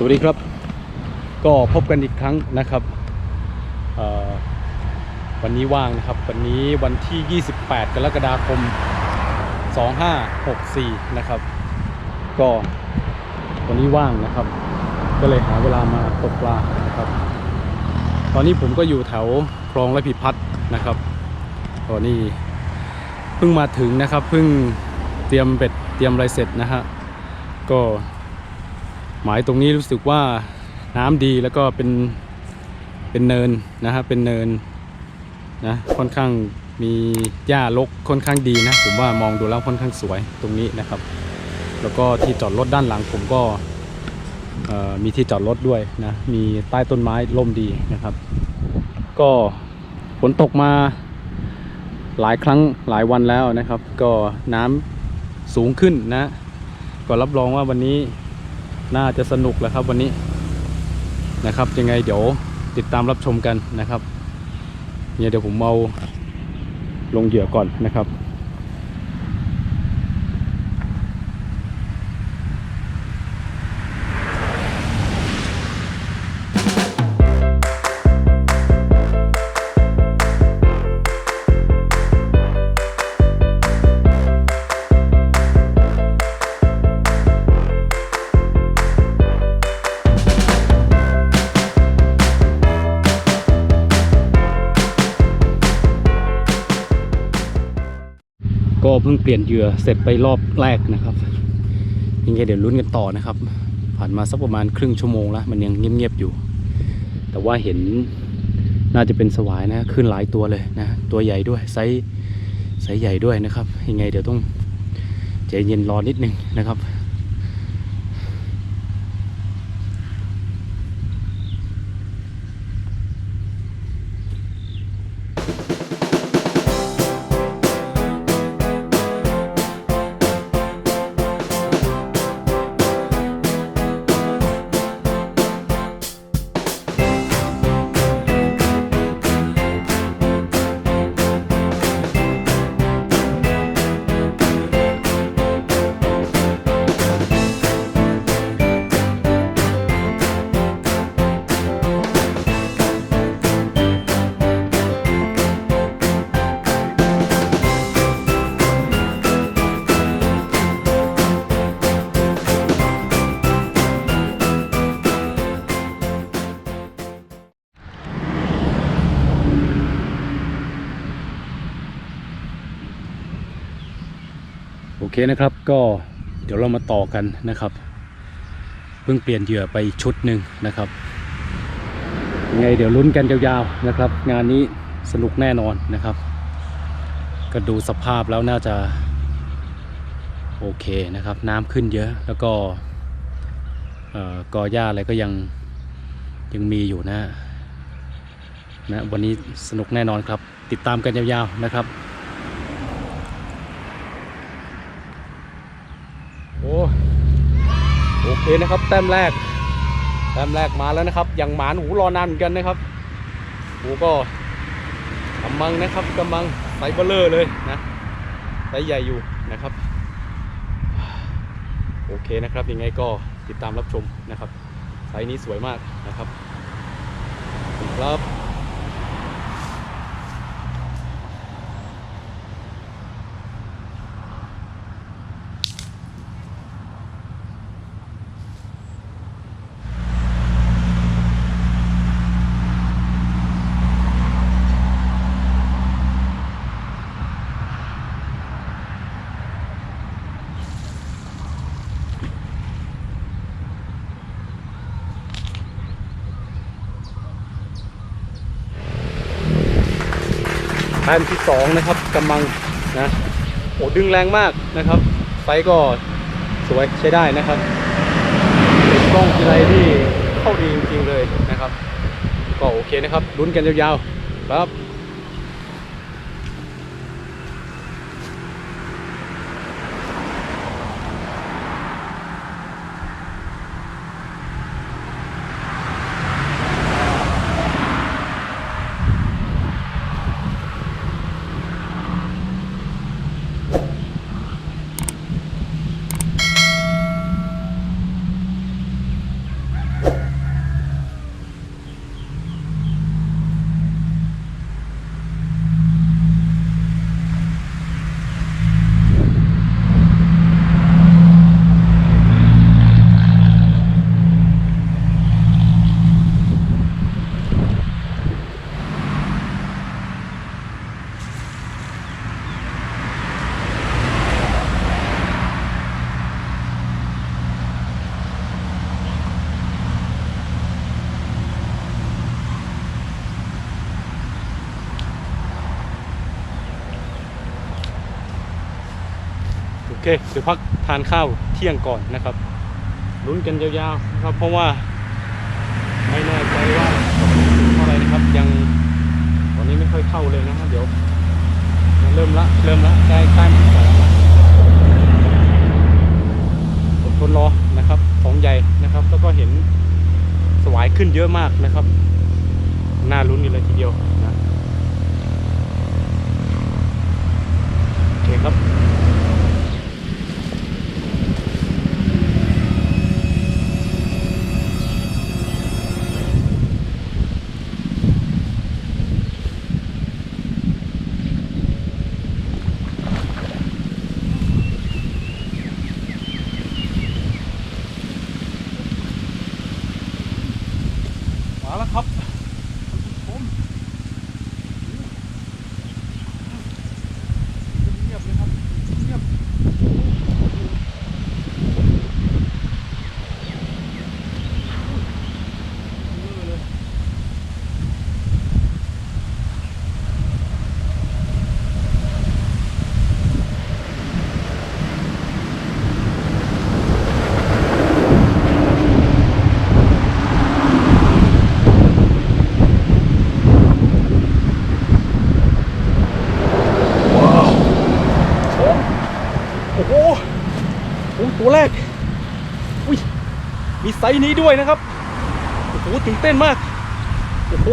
สวัสดีครับ ก็พบกันอีกครั้งนะครับ วันนี้ว่างนะครับ วันนี้วันที่ 28 กรกฎาคม 2564 นะครับ ก็วันนี้ว่างนะครับ ก็เลยหาเวลามาตกปลานะครับ ตอนนี้ผมก็อยู่แถวคลองและพิพัฒน์นะครับตอนนี้เพิ่งมาถึงนะครับเพิ่งเตรียมเบ็ดเตรียมอะไรเสร็จนะฮะก็ หมายตรงนี้รู้สึกว่าน้ำดีแล้วก็เป็นเป็นเนินนะฮะเป็นเนินนะค่อนข้างมีหญ้ารกค่อนข้างดีนะผมว่ามองดูแล้วค่อนข้างสวยตรงนี้นะครับ แล้วก็ที่จอดรถด้านหลังผมก็มีที่จอดรถด้วยนะมีใต้ต้นไม้ร่มดีนะครับ ก็ฝนตกมาหลายครั้งหลายวันแล้วนะครับ ก็น้ำสูงขึ้นนะ ก็รับรองว่าวันนี้ น่าจะสนุกแหล้วครับวันนี้นะครับ ยังไงเดี๋ยวติดตามรับชมกันนะครับเนี่ยเดี๋ยวผมเอาลงเหยื่อก่อนนะครับ ก็เพิ่งเปลี่ยนเหยื่อเสร็จไปรอบแรกนะครับยังไงเดี๋ยวลุ้นกันต่อนะครับ ผ่านมาสักประมาณครึ่งชั่วโมงแล้ว มันยังเงียบๆอยู่ แต่ว่าเห็นน่าจะเป็นสวายนะขึ้นหลายตัวเลยนะ ตัวใหญ่ด้วยไซส์ไซส์ใหญ่ด้วยนะครับยังไงเดี๋ยวต้องใจเย็นรอนิดนึงนะครับ เคนะครับก็เดี๋ยวเรามาต่อกันนะครับ เพิ่งเปลี่ยนเหยื่อไปชุดหนึ่งนะครับยังไงเดี๋ยวลุ้นกันยาวๆนะครับ งานนี้สนุกแน่นอนนะครับ ก็ดูสภาพแล้วน่าจะโอเคนะครับ น้ำขึ้นเยอะแล้วก็กอหญ้าอะไรก็ยังยังมีอยู่นะนะวันนี้สนุกแน่นอนครับ ติดตามกันยาวๆนะครับ โอ้ เอเคนะครับ แต้มแรก แต้มแรกมาแล้วนะครับ อย่างหมานหูรอนานเหมือนกันนะครับ หูก็กำมังนะครับกำมังไซส์เบลเลอร์เลยนะไซส์ใหญ่อยู่นะครับ โอเคนะครับยังไงก็ติดตามรับชมนะครับไซนี้สวยมากนะครับครับ แต้มที่สองนะครับกำลังนะโอ้ดึงแรงมากนะครับไฟก็สวยใช้ได้นะครับกล้องทีไรที่เข้าดีจริงๆเลยนะครับ ก็โอเคนะครับลุ้นกันยาวๆครับ โเคเดี๋ยวพักทานข้าวเที่ยงก่อนนะครับลุ้นกันยาวๆนะครับเพราะว่าไม่แน่ใจว่าเท่าไรนะครับ ยังตอนนี้ไม่ค่อยเข้าเลยนะฮะเดี๋ยวเริ่มละเริ่มละใกล้ใกล้หมดสองละอดทนรอนะครับของใหญ่นะครับ แล้วก็เห็นสวายขึ้นเยอะมากนะครับน่าลุ้นอยู่เลยทีเดียวนะโอเคครับ มาแล้วครับผมเงียบเลยครับเงียบเลย โอ้โห โอ้ตัวแรกอุ้ยมีไซส์นี้ด้วยนะครับโอ้โหตื่นเต้นมากโอ้โห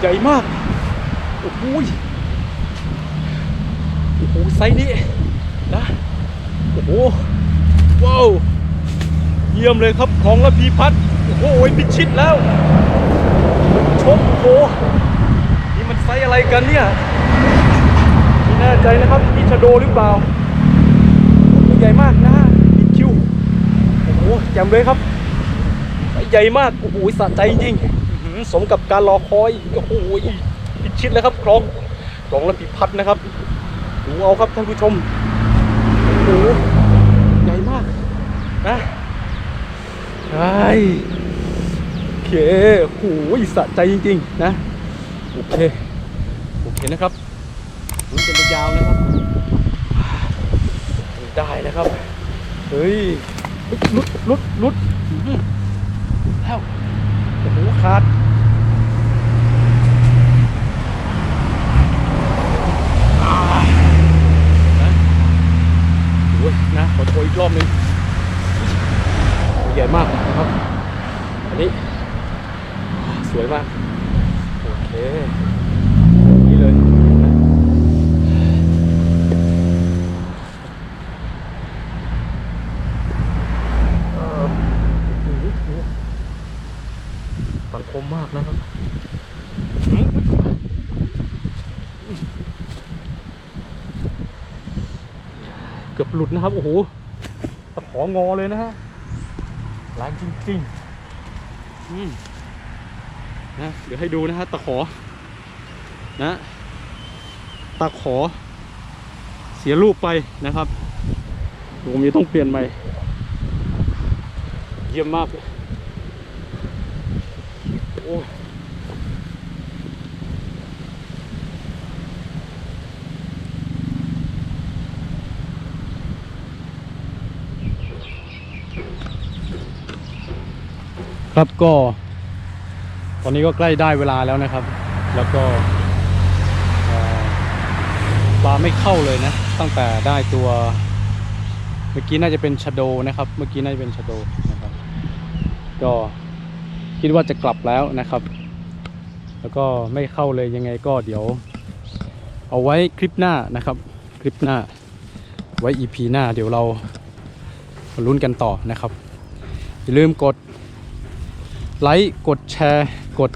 ใหญ่มากโอ้โหยโอ้โหไซส์นี้นะโอ้โหว้าวเยี่ยมเลยครับของละพีพัดโอ้โหพิชิตแล้วชมโอ้โหนี่มันไซส์อะไรกันเนี่ยไม่แน่ใจนะครับนี่ชะโดหรือเปล่า ใหญ่มากนะบิคิวโอ้โหแจ่มเลยครับใหญ่มากโอ้โหสะใจจริงสมกับการรอคอยโอ้โหพิดชิตเลยครับคลองคลองและปีพัดนะครับดูเอาครับท่านผู้ชมโอ้โหใหญ่มากนะใช่โอเคโอ้โหสะใจจริง ๆ นะโอเคโอเคนะครับลุ้นกันยาวนะครับ ได้นะครับ เฮ้ยลุดลุดลุดแล้วโอ้โหขาดนะโอ้ยนะขอโทษอีกรอบนึงใหญ่มากนะครับ อันนี้ สวยมาก โอเค นี่เลยนะ เอ่อโอ้โหโอ้โหังคมมากนะครับเกือบหลุดนะครับ โอ้โหตะของอเลยนะฮะแรงจริงๆอืมนะเดี๋ยวให้ดูนะฮะตะขอ นะตะขอ เสียรูปไปนะครับผมจะต้องเปลี่ยนใหม่ เยี่ยมมากเลย โอ้ครับก็ ตอนนี้ก็ใกล้ได้เวลาแล้วนะครับ แล้วก็ปลาไม่เข้าเลยนะ ตั้งแต่ได้ตัวเมื่อกี้น่าจะเป็นชะโดนะครับ เมื่อกี้น่าจะเป็นชะโดนะครับ ก็ คิดว่าจะกลับแล้วนะครับ แล้วก็ไม่เข้าเลยยังไงก็เดี๋ยว เอาไว้คลิปหน้านะครับ คลิปหน้า ไว้ EP หน้า เดี๋ยวเราลุ้นกันต่อนะครับ อย่าลืมกดไลค์กดแชร์ กด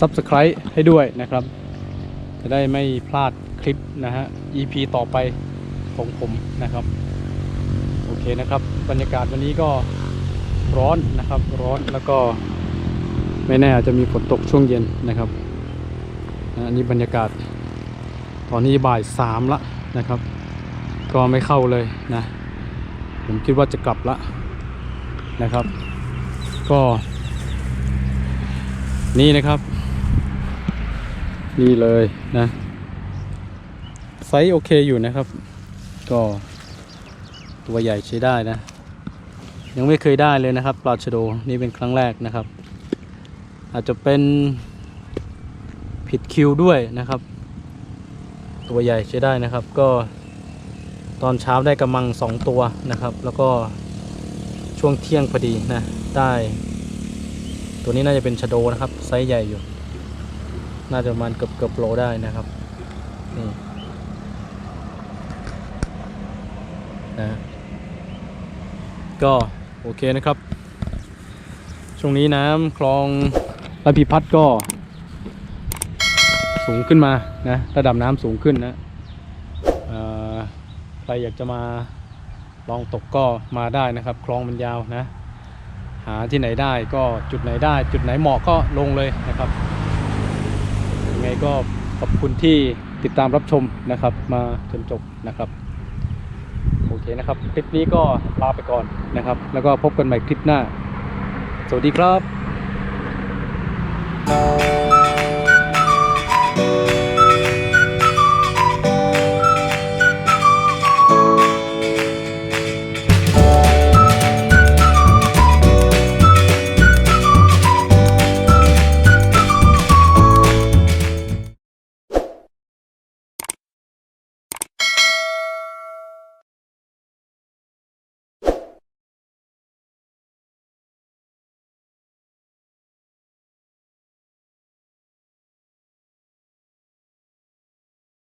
Subscribe ให้ด้วยนะครับ จะได้ไม่พลาดคลิปนะฮะ EP ต่อไปของผมนะครับ โอเคนะครับ บรรยากาศวันนี้ก็ร้อนนะครับ ร้อนแล้วก็ ไม่แน่อาจจะมีฝนตกช่วงเย็นนะครับอันนี้บรรยากาศ ตอนนี้บ่ายสามละนะครับ ก็ไม่เข้าเลยนะ ผมคิดว่าจะกลับละนะครับ ก็ นี่นะครับ นี่เลยนะไซส์โอเคอยู่นะครับ ก็ตัวใหญ่ใช้ได้นะ ยังไม่เคยได้เลยนะครับปลาชโดนี่เป็นครั้งแรกนะครับ อาจจะเป็นผิดคิวด้วยนะครับ ตัวใหญ่ใช้ได้นะครับ ก็ตอนเช้าได้กำมังสองตัวนะครับ แล้วก็ช่วงเที่ยงพอดีนะได้ตัวนี้น่าจะเป็นชะโดนะครับ ไซส์ใหญ่อยู่ น่าจะประมาณเกือบเกือบโลได้นะครับนี่นะก็โอเคนะครับ ช่วงนี้น้ำคลอง ลำพิพัฒน์ก็ สูงขึ้นมานะระดับน้ำสูงขึ้นนะใครอยากจะมาลองตกก็มาได้นะครับคลองมันยาวนะ หาที่ไหนได้ก็จุดไหนได้ จุดไหนเหมาะก็ลงเลยนะครับยังไงก็ขอบคุณที่ติดตามรับชมนะครับ มาจนจบนะครับโอเคนะครับ คลิปนี้ก็ลาไปก่อนนะครับ แล้วก็พบกันใหม่คลิปหน้า สวัสดีครับ Bye.